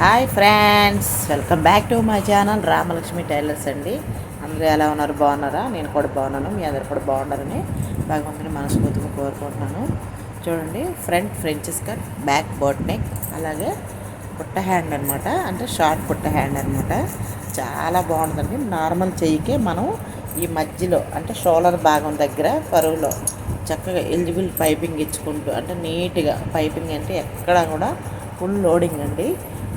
Hi friends welcome back to my channel Ramalakshmi tailors అండి. అందరూ ఎలా ఉన్నారు? బాగున్నారా? నేను కూడా బాగున్నాను మీ అందరు కూడా బాగుండాలని భగవంతుని మనస్ఫూర్తిగా కోరుకుంటున్నాను. చూడండి front princess cut back boat neck అలాగే పుట్ట హ్యాండ్ అనమాట అంటే షార్ట్ పుట్ట హ్యాండ్ అనమాట చాలా బాగుంటుందండి. నార్మల్ చెయ్యికే మనం ఈ మధ్యలో అంటే షోలర్ భాగం దగ్గర పరువులో చక్కగా ఎలిజిబుల్ పైపింగ్ ఇచ్చుకుంటూ అంటే నీట్గా పైపింగ్ అంటే ఎక్కడ కూడా ఫుల్ లోడింగ్ అండి.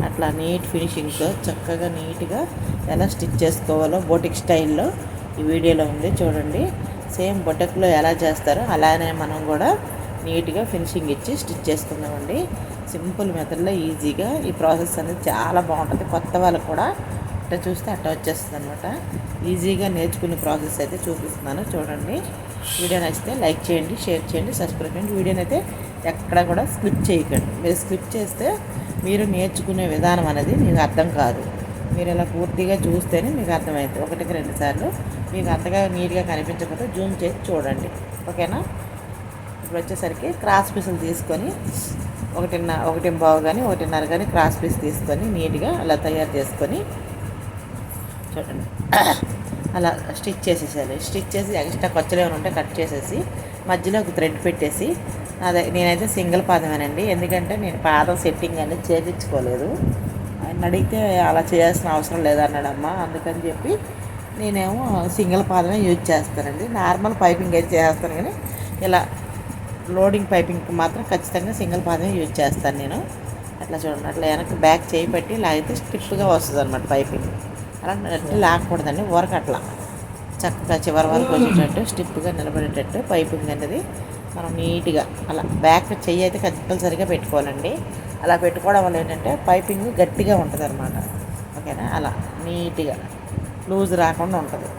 అట్లా నీట్ ఫినిషింగ్తో చక్కగా నీట్గా ఎలా స్టిచ్ చేసుకోవాలో బోటిక్ స్టైల్లో ఈ వీడియోలో ఉంది. చూడండి. సేమ్ బొటక్లో ఎలా చేస్తారో అలానే మనం కూడా నీట్గా ఫినిషింగ్ ఇచ్చి స్టిచ్ చేసుకుందామండి. సింపుల్ మెథడ్లో ఈజీగా ఈ ప్రాసెస్ అనేది చాలా బాగుంటుంది. కొత్త వాళ్ళకు కూడా అట్ట చూస్తే అట్ట వచ్చేస్తుంది అనమాట ఈజీగా నేర్చుకునే ప్రాసెస్ అయితే చూపిస్తున్నాను. చూడండి. వీడియో నచ్చితే లైక్ చేయండి షేర్ చేయండి సబ్స్క్రైబ్ చేయండి. వీడియోనైతే ఎక్కడ కూడా స్కిప్ చేయకండి. మీరు స్కిప్ చేస్తే మీరు నేర్చుకునే విధానం అనేది మీకు అర్థం కాదు. మీరు ఇలా పూర్తిగా చూస్తేనే మీకు అర్థమవుతుంది ఒకటికి రెండు సార్లు మీకు అంతగా నీట్గా కనిపించకపోతే జూమ్ చేసి చూడండి. ఓకేనా? ఇప్పుడు వచ్చేసరికి క్రాస్ పీసులు తీసుకొని ఒకటిన్న ఒకటి బావు కానీ ఒకటిన్నర కానీ క్రాస్ పీస్ తీసుకొని నీట్గా అలా తయారు చేసుకొని చూడండి. అలా స్టిచ్ చేసేసేయాలి. స్టిచ్ చేసి ఎక్స్ట్రా ఖర్చులు ఏమైనా ఉంటే కట్ చేసేసి మధ్యలో ఒక థ్రెడ్ పెట్టేసి అదే నేనైతే సింగిల్ పాదమేనండి. ఎందుకంటే నేను పాదం సెట్టింగ్ అనేది చేయించుకోలేదు ఆయన అడిగితే అలా చేయాల్సిన అవసరం లేదన్నాడమ్మా. అందుకని చెప్పి నేనేమో సింగిల్ పాదమే యూజ్ చేస్తానండి. నార్మల్ పైపింగ్ అయితే చేస్తాను కానీ ఇలా లోడింగ్ పైపింగ్కి మాత్రం ఖచ్చితంగా సింగిల్ పాదమే యూజ్ చేస్తాను నేను. అట్లా చూడండి అట్లా వెనక్కి బ్యాక్ చేయి పెట్టి లాగితే స్టిఫ్గా వస్తుంది అనమాట పైపింగ్. అలా నెట్టి లాగకూడదండి ఊరక అట్లా చక్కగా చివరి వరకు వచ్చేటట్టు స్టిప్గా నిలబడేటట్టు పైపింగ్ అనేది మనం నీట్గా అలా బ్యాక్ చెయ్యి అయితే కంపల్సరిగా పెట్టుకోవాలండి. అలా పెట్టుకోవడం వల్ల ఏంటంటే పైపింగ్ గట్టిగా ఉంటుంది అనమాట ఓకేనా? అలా నీట్గా లూజ్ రాకుండా ఉంటుంది.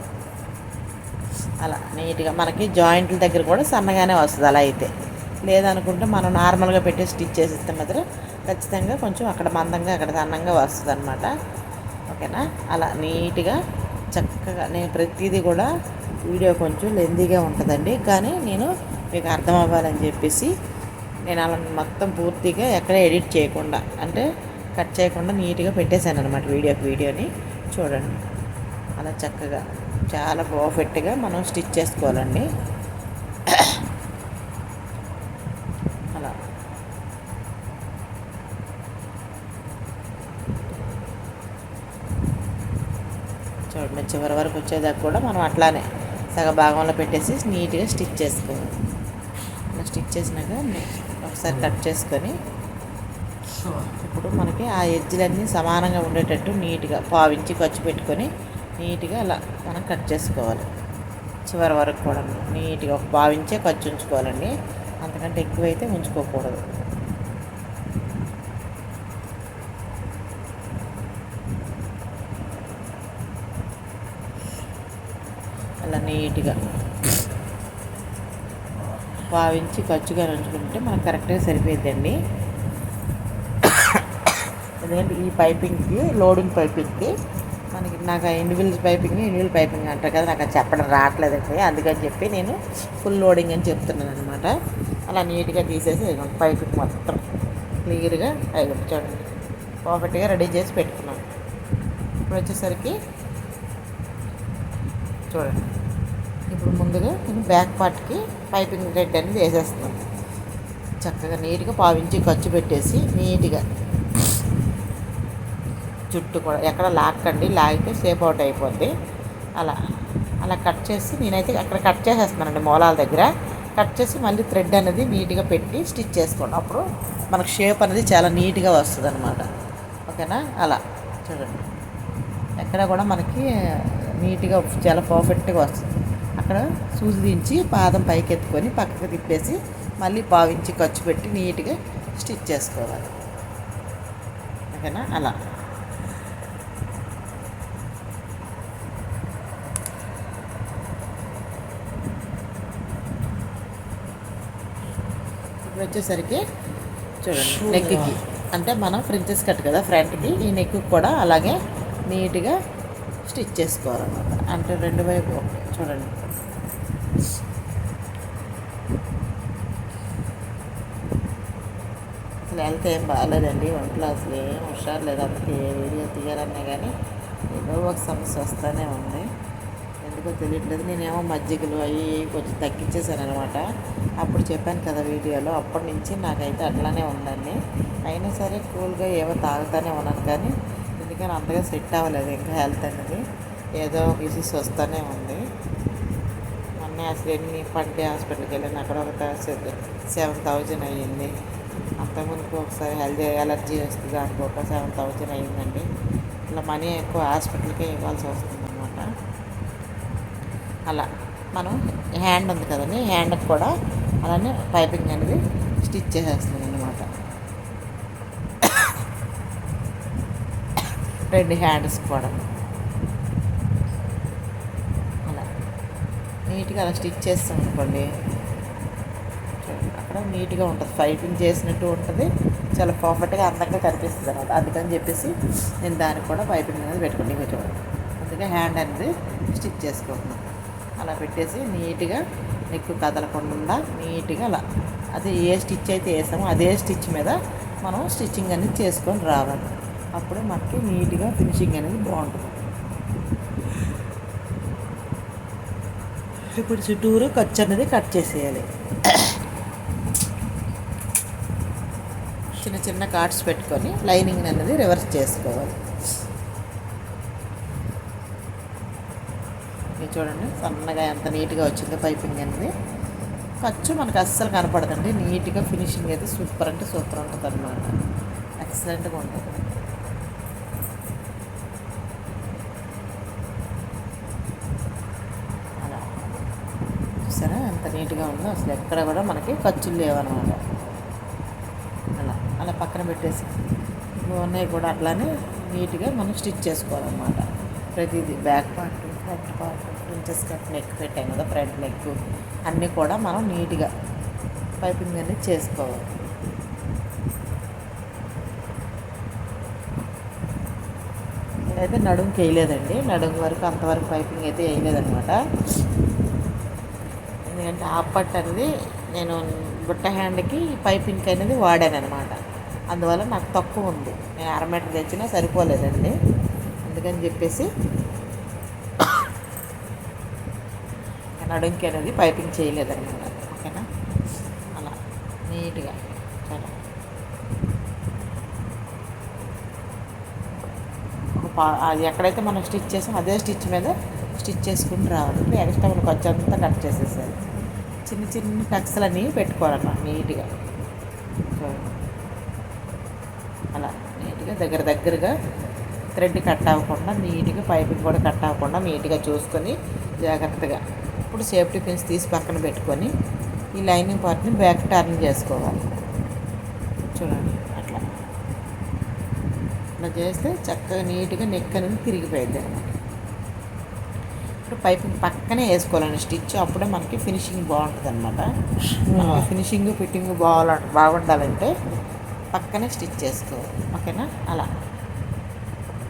అలా నీట్గా మనకి జాయింట్ల దగ్గర కూడా సన్నగానే వస్తుంది అలా అయితే. లేదనుకుంటే మనం నార్మల్గా పెట్టి స్టిచ్ చేసిస్తే మాత్రం ఖచ్చితంగా కొంచెం అక్కడ మందంగా అక్కడ సన్నంగా వస్తుంది అనమాట ఓకేనా? అలా నీట్గా చక్కగా నేను ప్రతిదీ కూడా వీడియో కొంచెం లెందీగా ఉంటుందండి. కానీ నేను మీకు అర్థం అవ్వాలని చెప్పేసి నేను అలా మొత్తం పూర్తిగా ఎక్కడ ఎడిట్ చేయకుండా అంటే కట్ చేయకుండా నీట్గా పెట్టేశాను అనమాట వీడియోకి వీడియోని చూడండి. అలా చక్కగా చాలా పర్ఫెక్ట్గా మనం స్టిచ్ చేసుకోవాలండి. అలా. చూడండి చివరి వరకు వచ్చేదాకా కూడా మనం అట్లానే సగ భాగంలో పెట్టేసి నీట్గా స్టిచ్ చేసుకోవాలి. అలా స్టిచ్ చేసినాక ఒకసారి కట్ చేసుకొని ఇప్పుడు మనకి ఆ ఎడ్జ్లన్నీ సమానంగా ఉండేటట్టు నీట్గా పావించి ఖర్చు పెట్టుకొని నీట్గా అలా మనం కట్ చేసుకోవాలి. చివరి వరకు కూడా నీట్గా ఒక పావించే ఖర్చు ఉంచుకోవాలండి. అంతకంటే ఎక్కువైతే ఉంచుకోకూడదు అలా నీట్గా భావించి ఖర్చుగా ఉంచుకుంటే మనకు కరెక్ట్గా సరిపోయిందండి ఎందుకంటే ఈ పైపింగ్కి లోడింగ్ పైపింగ్కి మనకి నాకు ఇండివిజువల్ పైపింగ్ ఇండివిజువల్ పైపింగ్ అంటారు కదా నాకు అది చెప్పడం రావట్లేదండి. అందుకని చెప్పి నేను ఫుల్ లోడింగ్ అని చెప్తున్నాను అనమాట అలా నీట్గా తీసేసి పైపింగ్ మొత్తం క్లియర్గా అయిపోయింది చూడండి. పర్ఫెక్ట్గా రెడీ చేసి పెట్టుకున్నాను. ఇప్పుడు వచ్చేసరికి చూడండి. ఇప్పుడు ముందుగా నేను బ్యాక్ పార్ట్కి పైపింగ్ రెడ్ అనేది వేసేస్తున్నాను చక్కగా నీట్గా పావించి ఖర్చు పెట్టేసి నీట్గా జుట్టు కూడా ఎక్కడ లాక్కండి లాగితే సేప్ అవుట్ అయిపోద్ది. అలా అలా కట్ చేసి నేనైతే అక్కడ కట్ చేసేస్తున్నానండి మూలాల దగ్గర. కట్ చేసి మళ్ళీ థ్రెడ్ అనేది నీట్గా పెట్టి స్టిచ్ చేసుకోండి. అప్పుడు మనకు షేప్ అనేది చాలా నీట్గా వస్తుంది అనమాట ఓకేనా? అలా చూడండి. ఎక్కడ కూడా మనకి నీట్గా చాలా పర్ఫెక్ట్గా వస్తుంది. అక్కడ సూజి దించి పాదం పైకి ఎత్తుకొని పక్కకు తిప్పేసి మళ్ళీ పావించి ఖర్చు పెట్టి నీట్గా స్టిచ్ చేసుకోవాలి. ఓకేనా? అలా. ఇప్పుడు వచ్చేసరికి చూడండి నెక్కి అంటే మనం ఫ్రించెస్ కట్ కదా ఫ్రంట్కి. ఈ నెక్ కూడా అలాగే నీట్గా స్టిచ్ చేసుకోవాలన్నమాట అంటే రెండు వైపు చూడండి. అసలు హెల్త్ ఏం బాగాలేదండి. ఒంట్లో అసలు ఏం హుషారు లేదు. అందుకే ఏ వీడియో తీయాలన్నా కానీ ఏదో ఒక సమస్య వస్తూనే ఉంది. ఎందుకో తెలియట్లేదు. నేనేమో మజ్జిగలు అవి కొంచెం తగ్గించేసాను అనమాట అప్పుడు చెప్పాను కదా వీడియోలో. అప్పటి నుంచి నాకైతే అట్లానే ఉందండి. అయినా సరే కూల్గా ఏవో తాగుతూనే ఉన్నాను. కానీ ఎందుకని అంతగా సెట్ అవ్వలేదు ఇంకా హెల్త్ అనేది. ఏదో ఒక ఇష్యూస్ వస్తూనే ఉంది. మొన్న అసలు ఎన్ని పంటే హాస్పిటల్కి వెళ్ళాను అక్కడ ఒక సెవెన్ థౌజండ్ అయ్యింది. అంతకుముందుకు ఒకసారి హెల్త్ ఎలర్జీ వస్తుంది దానికి ఒక సెవెన్ థౌజండ్ అయ్యిందండి. ఇట్లా మనీ ఎక్కువ హాస్పిటల్కే ఇవ్వాల్సి వస్తుంది అనమాట అలా మనం హ్యాండ్ ఉంది కదండి హ్యాండ్కి కూడా అలానే పైపింగ్ అనేది స్టిచ్ చేసేస్తుంది అనమాట రెండు హ్యాండ్స్ కూడా అలా. నీట్గా అలా స్టిచ్ చేస్తాం అనుకోండి. అక్కడ నీట్గా ఉంటుంది. పైపింగ్ చేసినట్టు ఉంటుంది. చాలా పర్ఫెక్ట్గా అందంగా కనిపిస్తుంది అనమాట అందుకని చెప్పేసి నేను దానికి కూడా పైపింగ్ అనేది పెట్టుకుని ఇంకా చూడండి అందుకే హ్యాండ్ అనేది స్టిచ్ చేసుకుంటున్నాను. అలా పెట్టేసి నీట్గా నెక్ కదలకుండా నీట్గా అలా. అది ఏ స్టిచ్ అయితే వేసామో అదే స్టిచ్ మీద మనం స్టిచ్చింగ్ అనేది చేసుకొని రావాలి. అప్పుడు మనకి నీట్గా ఫినిషింగ్ అనేది బాగుంటుంది. ఇప్పుడు చుట్టూరు ఖర్చు అనేది కట్ చేసేయాలి. చిన్న చిన్న కార్డ్స్ పెట్టుకొని లైనింగ్ అనేది రివర్స్ చేసుకోవాలి. ఇది చూడండి సన్నగా ఎంత నీట్గా వచ్చిందో పైపింగ్ అనేది. ఖర్చు మనకు అస్సలు కనపడదండి. నీట్గా ఫినిషింగ్ అయితే సూపర్ అంటే సూపర్ ఉంటుంది అనమాట ఎక్సలెంట్గా ఉంటుంది అలా చూసారా ఎంత నీట్గా ఉందో. అసలు ఎక్కడ కూడా మనకి ఖర్చులు లేవన్నమాట. అలా అలా పక్కన పెట్టేసి ఉన్నాయి కూడా అట్లానే నీట్గా మనం స్టిచ్ చేసుకోవాలన్నమాట. ప్రతిదీ back part front part princess cut neck పెట్టాం కదా ఫ్రంట్ నెక్ అన్నీ కూడా మనం నీట్గా పైపింగ్ అనేది చేసుకోవాలి. అయితే నడుముకి వేయలేదండి నడుము వరకు అంతవరకు పైపింగ్ అయితే వేయలేదనమాట ఎందుకంటే ఆ అనేది నేను బుట్ట హ్యాండ్కి పైపింగ్ అనేది వాడాను అనమాట అందువల్ల నాకు తక్కువ ఉంది. నేను అర మీటర్ తెచ్చినా సరిపోలేదండి. అందుకని చెప్పేసి నడుంకి అనేది పైపింగ్ చేయలేదన్నమాట. ఓకేనా? అలా. నీట్గా. చాలా. అది ఎక్కడైతే మనం స్టిచ్ చేసాం అదే స్టిచ్ మీద స్టిచ్ చేసుకుని రావాలి. ఇప్పుడు ఎక్స్ట్రా మనకు వచ్చేంత కట్ చేసేసారు చిన్న చిన్న టక్స్లన్నీ పెట్టుకోవాలన్నమాట నీట్గా. అలా నీట్గా దగ్గర దగ్గరగా థ్రెడ్ కట్ అవ్వకుండా నీట్గా పైపింగ్ కూడా కట్ అవ్వకుండా నీట్గా చూసుకొని జాగ్రత్తగా ఇప్పుడు సేఫ్టీ పిన్స్ తీసి పక్కన పెట్టుకొని ఈ లైనింగ్ పార్ట్ని బ్యాక్ టర్న్ చేసుకోవాలి. చూడండి అట్లా. అట్లా చేస్తే చక్కగా నీట్గా నెక్ అనేది తిరిగిపోయింది అనమాట ఇప్పుడు పైపింగ్ పక్కనే వేసుకోవాలండి. స్టిచ్ అప్పుడే మనకి ఫినిషింగ్ బాగుంటుంది అనమాట ఫినిషింగ్ ఫిట్టింగ్ బాగా బాగుండాలంటే పక్కనే స్టిచ్ చేసుకోవాలి ఓకేనా? అలా.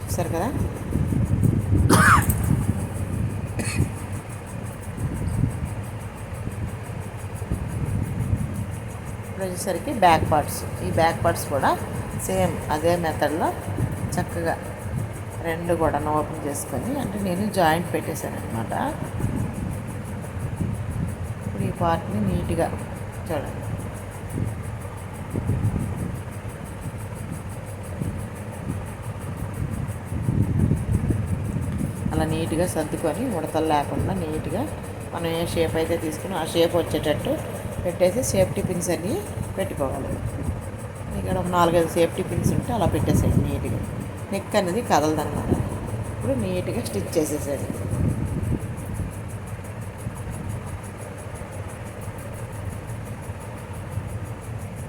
చూసారు కదా? ఇప్పుడు వచ్చేసరికి బ్యాక్ పార్ట్స్. ఈ బ్యాక్ పార్ట్స్ కూడా సేమ్ అదే మెథడ్లో చక్కగా రెండు కూడా ఓపెన్ చేసుకొని అంటే నేను జాయింట్ పెట్టేశాను అనమాట ఇప్పుడు ఈ పార్ట్ని నీట్గా చూడండి. అలా నీట్గా సర్దుకొని ఉడతలు లేకుండా నీట్గా మనం ఏ షేప్ అయితే తీసుకుని ఆ షేప్ వచ్చేటట్టు పెట్టేసి సేఫ్టీ పిన్స్ అన్నీ పెట్టుకోవాలి. ఇక్కడ ఒక నాలుగైదు సేఫ్టీ పిన్స్ ఉంటే అలా పెట్టేసేయండి నీట్గా. నెక్ అనేది కదలదన్నమాట. ఇప్పుడు నీట్గా స్టిచ్ చేసేసాడు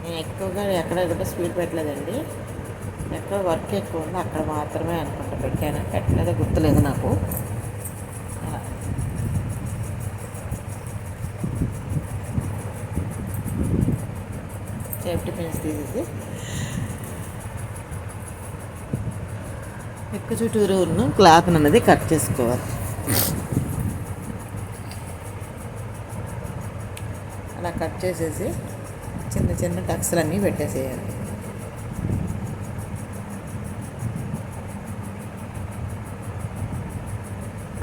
నేను ఎక్కువగా ఎక్కడ కూడా స్పీడ్ పెట్టలేదండి. ఎక్కడ వర్క్ ఎక్కువ ఉంది అక్కడ మాత్రమే అనుకుంటా పెట్టాను. పెట్టలేదో గుర్తులేదు నాకు. సేఫ్టీ పిన్స్ తీసేసి పెక్క చుట్టూరు ఉన్న క్లాత్ అనేది కట్ చేసుకోవాలి. అలా కట్ చేసేసి చిన్న చిన్న టక్స్లన్నీ పెట్టేసేయాలి.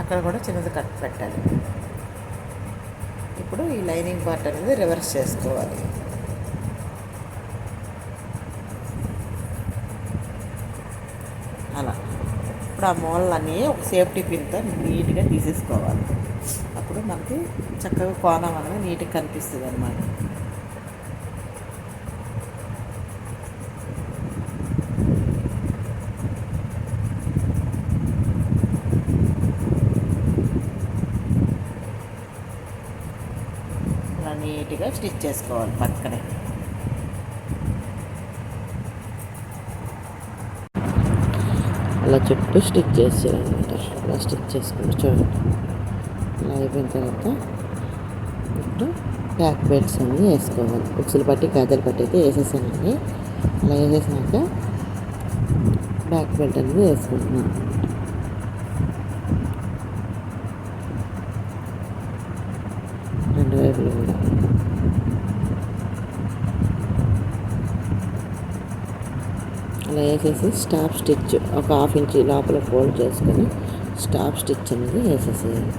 అక్కడ కూడా చిన్నది కట్ పెట్టాలి. ఇప్పుడు ఈ లైనింగ్ పార్ట్ అనేది రివర్స్ చేసుకోవాలి. ఇప్పుడు ఆ మూలన్నీ ఒక సేఫ్టీ పిన్తో నీట్గా తీసేసుకోవాలి. అప్పుడు మనకి చక్కగా కోణం అనేది నీట్గా కనిపిస్తుంది అన్నమాట. నీట్గా స్టిచ్ చేసుకోవాలి పక్కనే. అలా చుట్టూ స్టిచ్ చేసేయాలన్నమాట. అలా స్టిచ్ చేసుకుంటూ చూడండి. అలా అయిపోయిన తర్వాత ఇప్పుడు బ్యాక్ బెల్ట్స్ అన్నీ వేసుకోవాలి. ఉక్సులు పట్టి గాజలు పట్టి అయితే వేసేసానండి. అలా వేసేసినాక బ్యాక్ బెల్ట్ అనేది వేసుకుంటున్నాను. వేసేసి స్టాప్ స్టిచ్ ఒక హాఫ్ ఇంచ్ లోపల ఫోల్డ్ చేసుకొని స్టాప్ స్టిచ్ అనేది వేసేసేయాలి.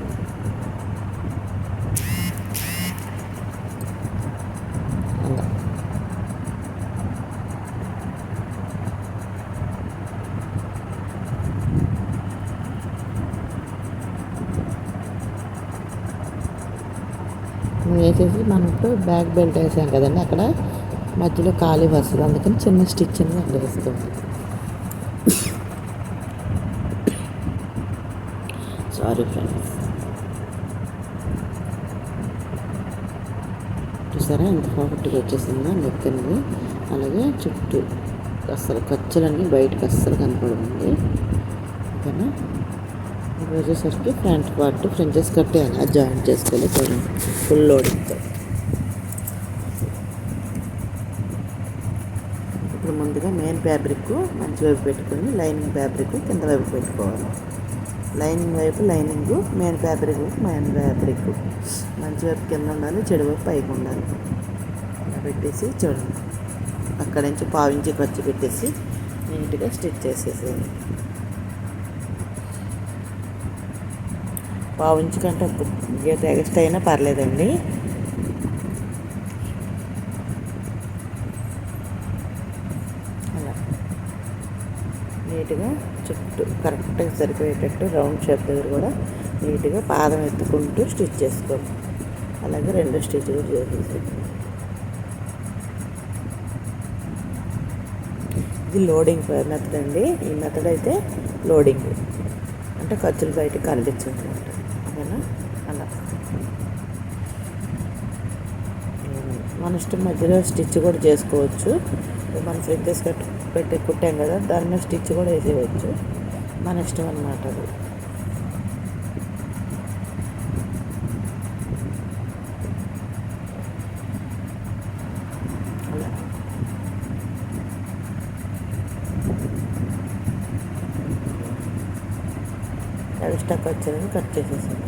వేసేసి మనం ఇప్పుడు బ్యాక్ బెల్ట్ వేసాం కదండి అక్కడ మధ్యలో ఖాళీ వస్తుంది. అందుకని చిన్న స్టిచ్ అని అక్కడ సారీ ఫ్రెండ్స్ చూసారా? ఎంత పర్ఫెక్ట్గా వచ్చేసిందో నెక్ అనేది అలాగే చుట్టూ అస్సలు ఖర్చులన్నీ బయటకు అస్సలు కనపడుతుంది ఓకేనా? ఇప్పుడు వచ్చేసరికి ఫ్రంట్ పార్ట్ ఫ్రెంచెస్ కట్టేయాలి. అలా జాయింట్ చేసుకోవాలి. ఫుల్ లోడింగ్తో ఇప్పుడు ముందుగా మెయిన్ ఫ్యాబ్రిక్ మంచి వైపు పెట్టుకొని లైనింగ్ ఫ్యాబ్రిక్ కింద వైపు పెట్టుకోవాలి. లైనింగ్ వైపు lining main fabric main fabric మంచి వైపు కింద ఉండాలి చెడు వైపు పైకి ఉండాలి. పెట్టేసి చూడండి. అక్కడి నుంచి పావించి ఖర్చు పెట్టేసి నీట్గా స్టిచ్ చేసేసేయాలి పావించి కంటే గీత ఎగస్ట్ అయినా పర్లేదండి అలా నీట్గా చుట్టూ కరెక్ట్గా సరిపోయేటట్టు రౌండ్ షేప్ దగ్గర కూడా నీట్గా పాదం ఎత్తుకుంటూ స్టిచ్ చేసుకోండి అలాగే రెండు స్టిచ్ కూడా చేసేసి ఇది లోడింగ్ మెథడ్ అండి. ఈ మెథడ్ అయితే లోడింగ్. అంటే ఖర్చులు బయటకు కనిపించదు ఓకేనా? అలా. మన ఇష్టం మధ్యలో స్టిచ్ కూడా చేసుకోవచ్చు. మనం ఫ్రిడ్జెస్ కట్టు పెట్టి కుట్టాం కదా దాని మీద స్టిచ్ కూడా వేసేయచ్చు. మన ఇష్టం అనమాట అది. అది స్టక్ వచ్చేదని కట్ చేసేసాను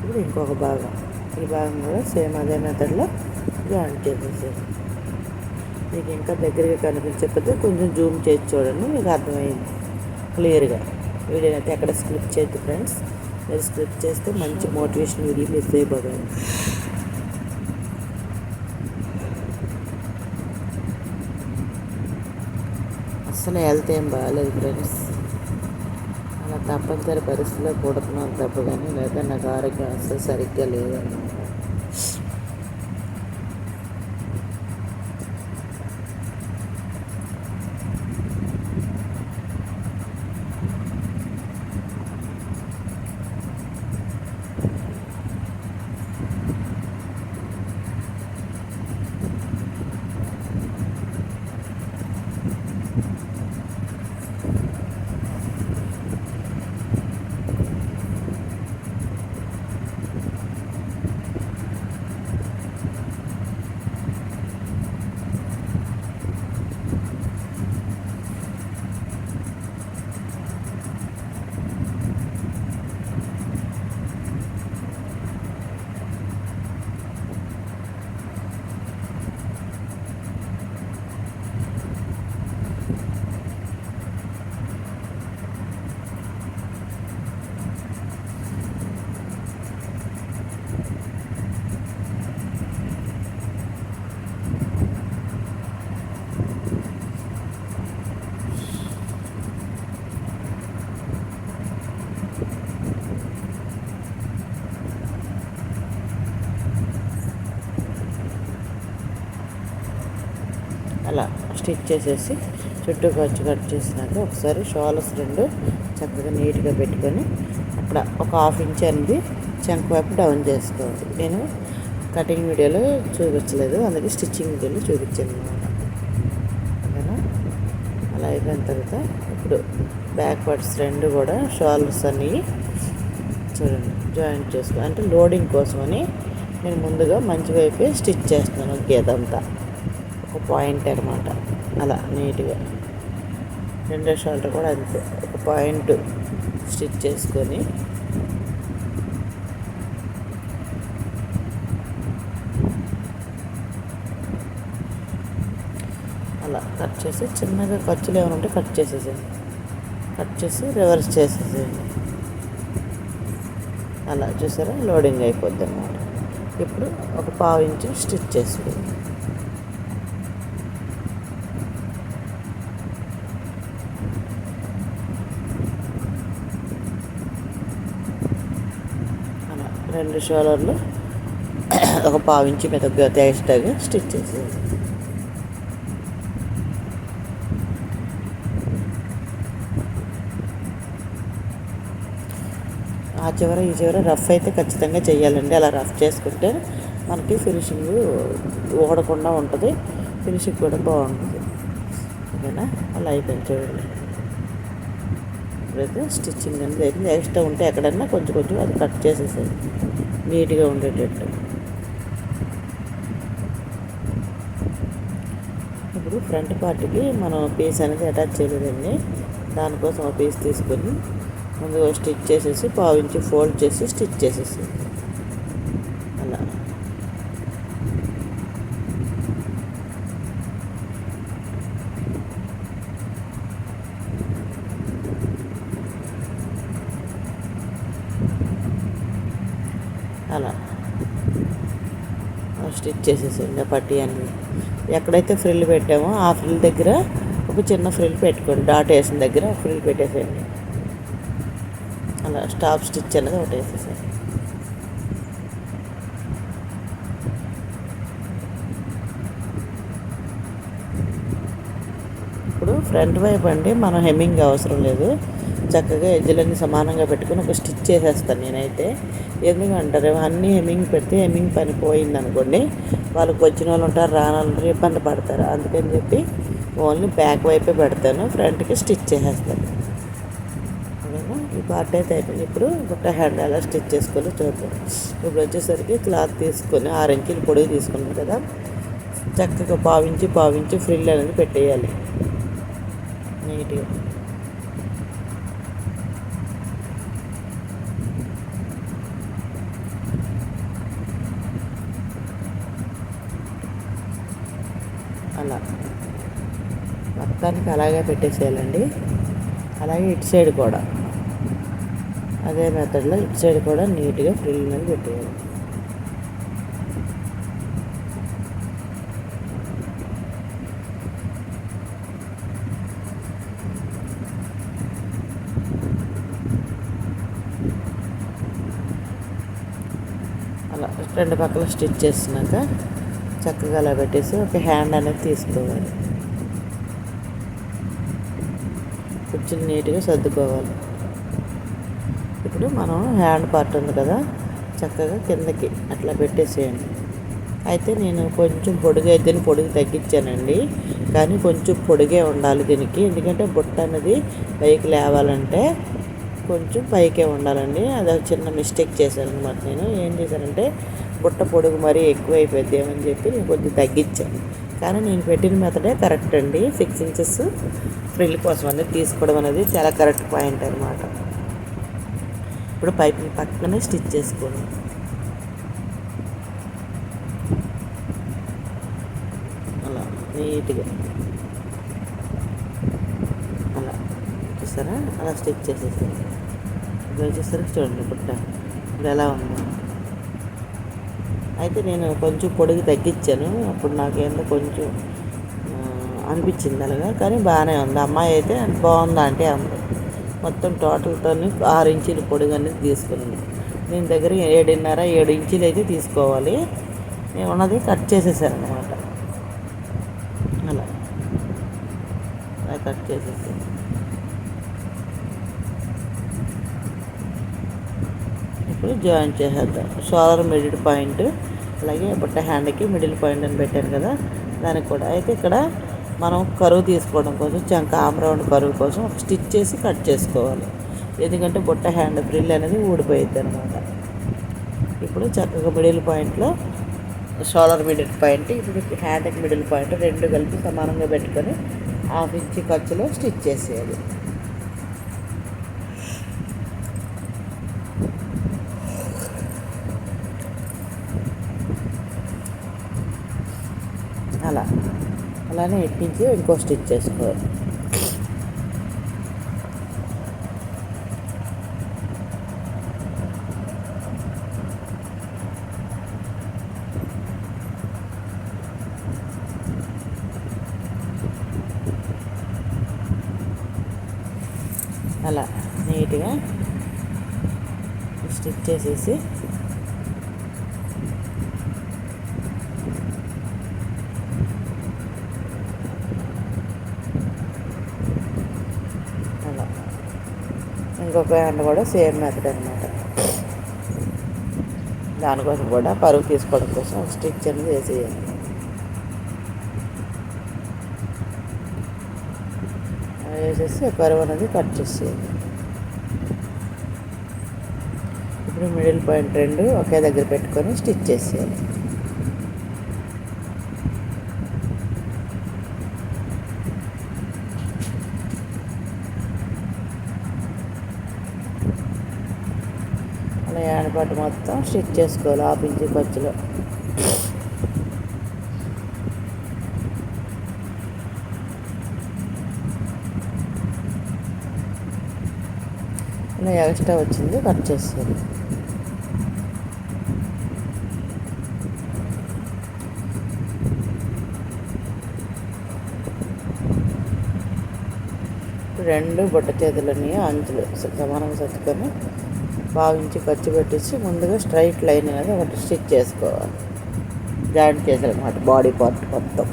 ఇప్పుడు ఇంకొక భాగం. ఈ భాగం కూడా సేమ్ అదే మెథడ్లో జాయిన్ చేసేసాను మీకు ఇంకా దగ్గరగా కనిపించకపోతే కొంచెం జూమ్ చేసి చూడండి మీకు అర్థమైంది. క్లియర్గా. వీడియో అయితే ఎక్కడ స్క్రిప్ట్ చేయద్దు ఫ్రెండ్స్. మీరు స్క్రిప్ట్ చేస్తే మంచి మోటివేషన్ వీడియో మిస్ అయిపోతుంది అస్సలు హెల్త్ ఏం బాగాలేదు ఫ్రెండ్స్. అలా తప్పనిసరి పరిస్థితిలో పుడుతున్నాను తప్ప కానీ లేదా నాకు ఆరోగ్యం అసలు సరిగ్గా లేదన్నమాట. స్టిచ్ చేసేసి చుట్టూ ఖర్చు కట్ చేసినాక ఒకసారి షోల్స్ రెండు చక్కగా నీట్గా పెట్టుకొని అక్కడ ఒక హాఫ్ ఇంచ్ అనేది చంక వైపు డౌన్ చేసుకోవాలి. నేను కటింగ్ వీడియోలో చూపించలేదు అందుకే స్టిచ్చింగ్ వీడియోలో చూపించాను అనమాట ఓకేనా? అలా అయిపోయిన తర్వాత ఇప్పుడు బ్యాక్ రెండు కూడా షోల్స్ అన్నీ చూడండి జాయింట్ చేసుకో అంటే లోడింగ్ కోసమని నేను ముందుగా మంచి వైపే స్టిచ్ చేస్తున్నాను గీతంతా ఒక పాయింట్ అనమాట అలా నీట్గా. రెండో షోల్డర్ కూడా అంతే. ఒక పాయింట్ స్టిచ్ చేసుకొని అలా కట్ చేసి చిన్నగా ఖర్చులు ఏమైనా ఉంటే కట్ చేసేసేయండి. కట్ చేసి రివర్స్ చేసేసేయండి. అలా చూసారా? లోడింగ్ అయిపోద్ది అన్నమాట. ఇప్పుడు ఒక పావు ఇంచు స్టిచ్ చేసుకోండి అలా రెండు షోలర్లు ఒక పావు ఇంచు మీద స్టిచ్ చేసేది. ఆ చివర ఈ చివర రఫ్ అయితే ఖచ్చితంగా చేయాలండి అలా రఫ్ చేసుకుంటే మనకి ఫినిషింగ్ ఓడకుండా ఉంటుంది. ఫినిషింగ్ కూడా బాగుంటుంది. ఓకేనా? అలా అయిపోయింది చూడండి. ఇప్పుడైతే స్టిచ్చింగ్ అనేది అయిపోయింది ఎక్స్ట్రా ఉంటే ఎక్కడన్నా కొంచెం కొంచెం అది కట్ చేసేసేది నీట్గా ఉండేటట్టు. ఇప్పుడు ఫ్రంట్ పార్ట్కి మనం పీస్ అనేది అటాచ్ చేయలేదండి. దానికోసం ఆ పీస్ తీసుకొని ముందుగా స్టిచ్ చేసేసి పావించి ఫోల్డ్ చేసి స్టిచ్ చేసేసి అలా అలా స్టిచ్ చేసేసేయండి ఆ పట్టీ అన్ని. ఎక్కడైతే ఫ్రిల్ పెట్టామో ఆ ఫ్రిల్ దగ్గర ఒక చిన్న ఫ్రిల్ పెట్టుకోండి. డాట్ వేసిన దగ్గర ఫ్రిల్ పెట్టేసేయండి. అలా స్టాప్ స్టిచ్ అనేది ఒకటి వేసేసాను ఇప్పుడు ఫ్రంట్ వైపు అండి మనం హెమ్మింగ్ అవసరం లేదు. చక్కగా ఎజ్జలన్నీ సమానంగా పెట్టుకుని ఒక స్టిచ్ చేసేస్తాను నేనైతే. ఎందుకంటారు? అన్నీ హెమ్మింగ్ పెడితే హెమ్మింగ్ పని పోయింది అనుకోండి వాళ్ళకి వచ్చిన వాళ్ళు ఉంటారు రాని వాళ్ళు ఉంటారు, ఇబ్బంది పడతారు. అందుకని చెప్పి ఓన్లీ బ్యాక్ వైపే పెడతాను ఫ్రంట్కి స్టిచ్ చేసేస్తాను. ఓకేనా ఈ పార్ట్ అయితే అయిపోయింది. ఇప్పుడు ఒక హ్యాండ్ ఎలా స్టిచ్ చేసుకోవాలో చూద్దాం. ఇప్పుడు వచ్చేసరికి క్లాత్ తీసుకొని ఆరు ఇంచులు తీసుకున్నాం కదా చక్కగా పావించి పావించి ఫ్రిల్ అనేది పెట్టేయాలి. నీట్గా అలా మొత్తానికి అలాగే పెట్టేసేయాలండి. అలాగే ఇటు సైడ్ కూడా. అదే మెథడ్లో ఇటు సైడ్ కూడా నీట్గా ఫ్రిల్ మీద పెట్టేయాలి. అలా రెండు పక్కల స్టిచ్ చేసినాక చక్కగా అలా పెట్టేసి ఒక హ్యాండ్ అనేది తీసుకోవాలి కుర్చీలు నీట్గా సర్దుకోవాలి. ఇప్పుడు మనం హ్యాండ్ పార్ట్ ఉంది కదా చక్కగా కిందకి అట్లా పెట్టేసేయండి. అయితే నేను కొంచెం పొడుగు అయితే పొడుగు తగ్గించానండి. కానీ కొంచెం పొడిగే ఉండాలి దీనికి. ఎందుకంటే బుట్ట అనేది పైకి లేవాలంటే కొంచెం పైకే ఉండాలండి. అది ఒక చిన్న మిస్టేక్ చేశాను అనమాట నేను. ఏం చేశానంటే బుట్ట పొడుగు మరీ ఎక్కువ అయిపోద్ది ఏమని చెప్పి నేను కొంచెం తగ్గించాను. కానీ నేను పెట్టిన మెథడే కరెక్ట్ అండి. సిక్స్ ఇంచెస్ ఫ్రిల్ కోసం అనేది తీసుకోవడం అనేది చాలా కరెక్ట్ పాయింట్ అనమాట ఇప్పుడు పైపింగ్ పక్కనే స్టిచ్ చేసుకోండి. అలా నీట్గా. అలా చూసారా? అలా స్టిచ్ చేసేసి ఇప్పుడు చూసారా? చూడండి పుట్ట ఇప్పుడు ఎలా ఉందో. అయితే నేను కొంచెం పొడుగు తగ్గించాను. అప్పుడు నాకేందో కొంచెం అనిపించింది అలాగా. కానీ బాగానే ఉంది. అమ్మాయి అయితే బాగుందా అంటే అంది మొత్తం టోటల్తో ఆరు ఇంచులు పొడుగు అనేది తీసుకున్నాను. దీని దగ్గర ఏడున్నర ఏడు ఇంచులు అయితే తీసుకోవాలి. నేను ఉన్నది కట్ చేసేసాను అనమాట అలా. కట్ చేసేసాను. ఇప్పుడు జాయిన్ చేసేద్దాం. షోలర్ మిడిల్ పాయింట్ అలాగే బుట్ట హ్యాండ్కి మిడిల్ పాయింట్ అని పెట్టాను కదా దానికి కూడా. అయితే ఇక్కడ మనం కరువు తీసుకోవడం కోసం చంక ఆమ్రౌండ్ కరువు కోసం ఒక స్టిచ్ చేసి కట్ చేసుకోవాలి. ఎందుకంటే బుట్ట హ్యాండ్ ఫ్రిల్ అనేది ఊడిపోయిద్ది అనమాట ఇప్పుడు చక్కగా మిడిల్ పాయింట్లో షోలర్ మిడిల్ పాయింట్ ఇప్పుడు హ్యాండ్కి మిడిల్ పాయింట్ రెండు కలిపి సమానంగా పెట్టుకొని హాఫ్ ఇంచ్ ఖర్చులో స్టిచ్ చేసేయాలి అలా అలానే ఎట్టించి ఇంకో స్టిచ్ చేసుకోవాలి. అలా నీట్గా స్టిచ్ చేసేసి అలా ఇంకొక హ్యాండ్ కూడా సేమ్ మెథడ్ అనమాట దానికోసం కూడా పరుగు తీసుకోవడం కోసం స్టిచ్ అనేది వేసేయాలి వేసేసి పరువు అనేది కట్ చేసేయాలి ఇప్పుడు మిడిల్ పాయింట్ రెండు ఒకే దగ్గర పెట్టుకొని స్టిచ్ చేసేయాలి అలా ఏడపాటు మొత్తం స్టిచ్ చేసుకోవాలి హాఫ్ ఇంచు ఖర్చులో ఎక్స్ట్రా వచ్చింది కట్ చేసేయాలి రెండు బుట్ట చేతులని అంచులు సమానంగా సర్దుకొని భావించి ఖర్చు పెట్టేసి ముందుగా స్ట్రైట్ లైన్ అనేది ఒకటి స్టిచ్ చేసుకోవాలి. జాయింట్ చేసారనమాట బాడీ పార్ట్ మొత్తం.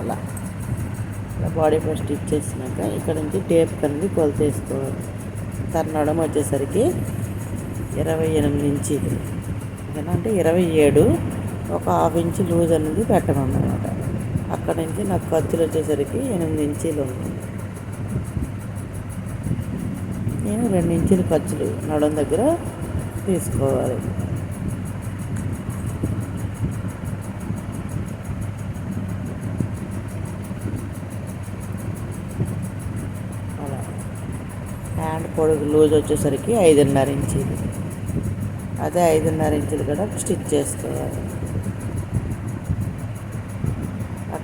అలా. అలా బాడీ పార్ట్ స్టిచ్ చేసినాక ఇక్కడ నుంచి టేప్ అనేది కొలత వేసుకోవాలి. తన వచ్చేసరికి ఇరవై ఎనిమిది ఇంచీలు. అంటే ఇరవై ఏడు ఒక హాఫ్ ఇంచ్ లూజ్ అనేది పెట్టమన్నమాట. అక్కడ నుంచి నాకు ఖర్చులు వచ్చేసరికి ఎనిమిది ఇంచీలు ఉంది. నేను రెండు ఇంచుల ఖర్చులు నడుం దగ్గర తీసుకోవాలి. అలా. హ్యాండ్ పొడుగు లూజ్ వచ్చేసరికి ఐదున్నర ఇంచీలు. అదే ఐదున్నర ఇంచులు కూడా స్టిచ్ చేసుకోవాలి.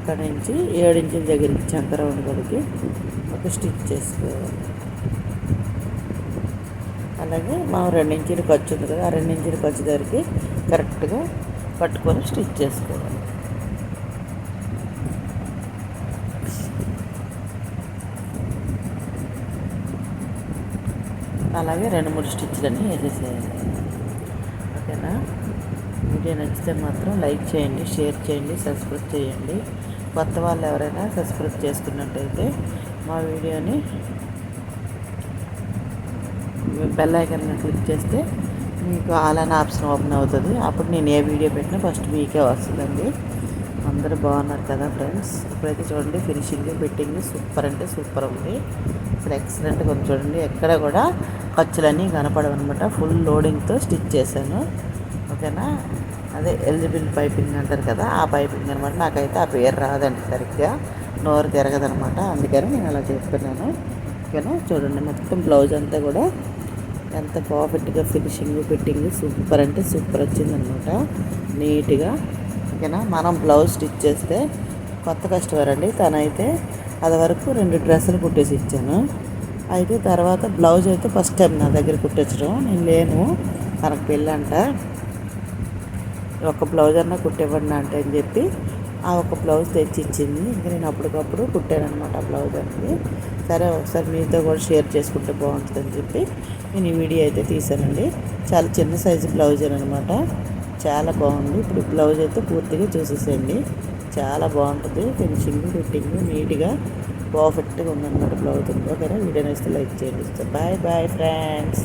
అక్కడి నుంచి ఏడించిన దగ్గరికి చంకరౌండ్ కొడికి ఒక స్టిచ్ చేసుకోవాలి. అలాగే మనం రెండించిన ఖర్చు ఉంది కదా ఆ రెండించుల ఖర్చు దగ్గరికి కరెక్ట్గా పట్టుకొని స్టిచ్ చేసుకోవాలి. అలాగే రెండు మూడు స్టిచ్లన్నీ వేసేసేయాలి ఓకేనా? వీడియో నచ్చితే మాత్రం లైక్ చేయండి షేర్ చేయండి సబ్స్క్రైబ్ చేయండి. కొత్త వాళ్ళు ఎవరైనా సబ్స్క్రైబ్ చేసుకున్నట్టయితే మా వీడియోని బెల్ ఐకన్ క్లిక్ చేస్తే మీకు అలానే ఆప్షన్ ఓపెన్ అవుతుంది. అప్పుడు నేను ఏ వీడియో పెట్టినా ఫస్ట్ మీకే వస్తుందండి. అందరూ బాగున్నారు కదా ఫ్రెండ్స్ ఇప్పుడైతే చూడండి ఫినిషింగ్ పెట్టింగ్ సూపర్ అంటే సూపర్ ఉంది. అసలు ఎక్సలెంట్గా ఉంది చూడండి. ఎక్కడ కూడా ఖర్చులన్నీ కనపడవు అనమాట ఫుల్ లోడింగ్తో స్టిచ్ చేశాను. ఓకేనా? అదే ఎలిజిబుల్ పైపింగ్ అంటారు కదా ఆ పైపింగ్ అనమాట నాకైతే ఆ పేరు రాదండి సరిగ్గా. నోరు తిరగదనమాట అందుకని నేను అలా చేసుకున్నాను ఓకేనా? చూడండి మొత్తం బ్లౌజ్ అంతా కూడా ఎంత పర్ఫెక్ట్గా ఫినిషింగ్ ఫిట్టింగ్ సూపర్ అంటే సూపర్ వచ్చిందనమాట. నీట్గా ఓకేనా? మనం బ్లౌజ్ స్టిచ్ చేస్తే కొత్త కస్టమర్ అండి. తనైతే అది వరకు రెండు డ్రెస్సులు కుట్టేసి ఇచ్చాను. అయితే తర్వాత బ్లౌజ్ అయితే ఫస్ట్ టైం నా దగ్గర కుట్టించడం నేను లేను తనకు పెళ్ళంట. ఒక బ్లౌజ్ అన్నా కుట్టివ్వండి అంటే అని చెప్పి ఆ ఒక బ్లౌజ్ తెచ్చి ఇచ్చింది ఇంకా నేను అప్పటికప్పుడు కుట్టాను అనమాట ఆ బ్లౌజ్ అనేది. సరే ఒకసారి మీతో కూడా షేర్ చేసుకుంటే బాగుంటుందని చెప్పి నేను ఈ వీడియో అయితే తీసానండి. చాలా చిన్న సైజు బ్లౌజ్ అనమాట. చాలా బాగుంది. ఇప్పుడు బ్లౌజ్ అయితే పూర్తిగా చూసేసేయండి. చాలా బాగుంటుంది. ఫినిషింగ్ ఫిట్టింగ్ నీట్గా పర్ఫెక్ట్గా ఉందన్నమాట బ్లౌజ్. ఓకేనా వీడియో నేస్తే లైక్ చేయండి. Bye bye friends.